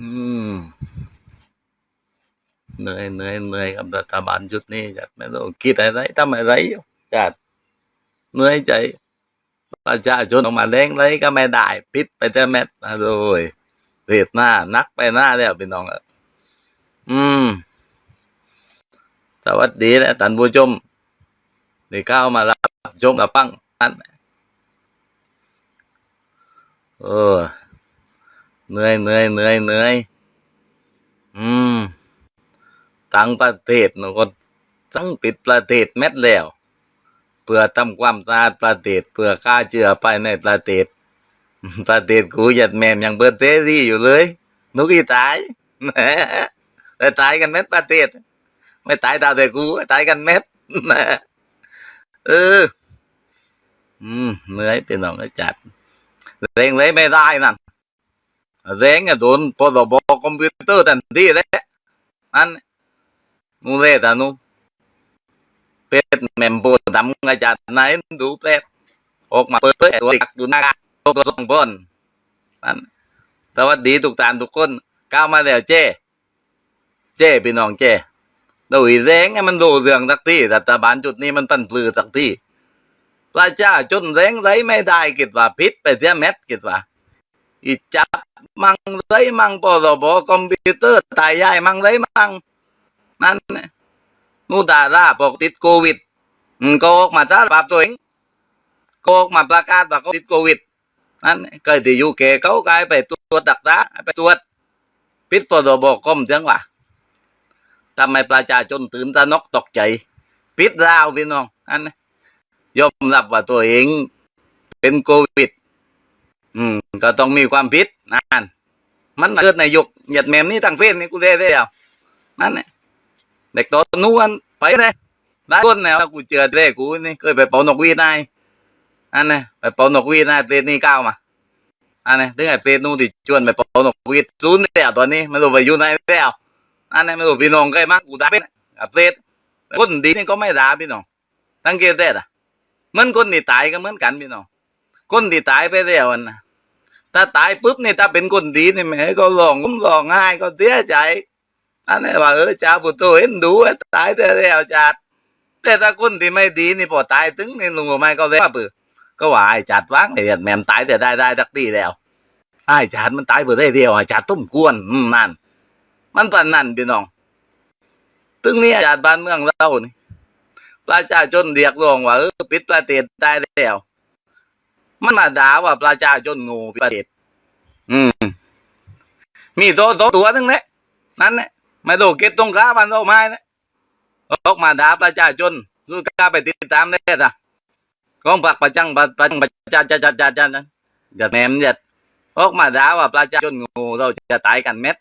อืมเหนื่อยเหนื่อยเหนื่อยกับรัฐบาลชุดนี้จัดไม่รู้คิดอะไรทำอะไรจัดเหนื่อยใจประชาชนออกมาแรงเลยก็ไม่ได้ปิดไปแต่แมทนะโดยเรียดหน้านักไปหน้าแล้วพี่น้องอืมสวัสดีและท่านผู้ชมที่เข้ามารับชมกับฟังนั้นเออ เหนื่อยเหนื่อยเหนื่อยเหนื่อยอืมต่างประเทศ nó ก็ทั้งปิดประเทศแมดแล้วเพื่อทำความสะอาดประเทศเพื่อฆ่าเชื้อภายในประเทศประเทศกูหยัดแมมยังเปิดเตรี่อยู่เลยนุกีตายแต่ตายกันแมดประเทศไม่ตายตาแต่กูตายกันแมดเออ อืมเหนื่อยเป็นน้องก็จัดเร่งเลยไม่ได้นั่น เร่งอะโดนพอรบคอมพิวเตอร์ทันทีเลยอันนูเล่ตานูเป็ดแมมโบดำกระจัดไหนดูเป็ดออกมาเปิดเผยตัวดูหน้าตัวตัวสองบนอันสวัสดีทุกท่านทุกคนก้าวมาแล้วเจ้ เจ้พี่น้องเจ้โดยแรงให้มันดูเรื่องสักที่รัฐบาลจุดนี้มันตันปลือสักที่ประชาชนแรงไรไม่ได้กิดว่าพิษไปเสียเม็ดกิดว่า อีจับมังไรมังปรบคอมพิวเตอร์ตายยายมังไรมังนั่นนู่ดาราปกติดโควิดอืมก็ออกมาจ้าปราบตัวเองก็ออกมาประกาศว่าเขาติดโควิดนั่นเคยที่ยูเคเขากลายไปตรวจดักษาไปตรวจพิษปรบคอมจังหวะทำให้ประชาชนตื่นตระหนกตกใจปิดราวพี่น้องอันนั้นยอมรับว่าตัวเองเป็นโควิด อืม ก็ต้องมีความผิดนั่นมันเกิดในยุคหยัดแมมนี่ตั้งเพศนี่กูได้ได้เอานั่นเนี่ยเด็กโตัวนู้นไปเลยได้คนแนวกูเจอเด้กูนี่เคยไปเป่านกวีดนายอันนี้ไปเป่านกวีดนายเตนี่ก้าวมาอันนี้ถึงไอ้เตนู่นที่ชวนไปเป่านกวีดศูนย์แล้วตอนนี้ไม่รู้ไปอยู่ไหนแล้วอันนี้ไม่รู้พี่น้องใครมากกูด่าเป็นอับเดตคนดีนี่ก็ไม่ด่าพี่น้องสังเกตได้ละเหมือนคนที่ตายก็เหมือนกันพี่น้องคนที่ตายไปแล้วอันนะ ถ้าตายปุ๊บนี่ถ้าเป็นคนดีนี่แม่ก็ร้องผมร้องไห้ก็เสียใจอันนี้ว่าเออจ่าปุตโตเห็นดูว่าตายแต่แล้วจัดแต่ถ้าคนที่ไม่ดีนี่พอตายถึงนี่ลุงก็ไม่ก็เลยว่าปือก็ว่าไอ้จัดวางไอ้แม่มตายแต่ได้ได้ตักตีแล้วไอ้จัดมันตายเพื่อได้เดียวไอ้จัดตุ้มกวนอืมนั่นมันปานนั่นพี่น้องตึงนี้อาจารย์บ้านเมืองเรานี่ประชาชนเรียกร้องว่าเออปิดประเทศได้แล้ว มันมาด่าว่าประชาชนงูประเทศอืม มีตัวตัวตัวนึงเนี่ยนั่นเนี่ยม่โดเก็บตรงขาบันโตไม้เนี่ยออกมาด่าประชาชนรู้กล้าไปติดตามได้จ้ะกองผักประจังประประจังประชาชนจัดจัดจัดจัดอย่าแหนมอย่าออกมาด่าว่าประชาชนงูเราจะตายกันเม็ด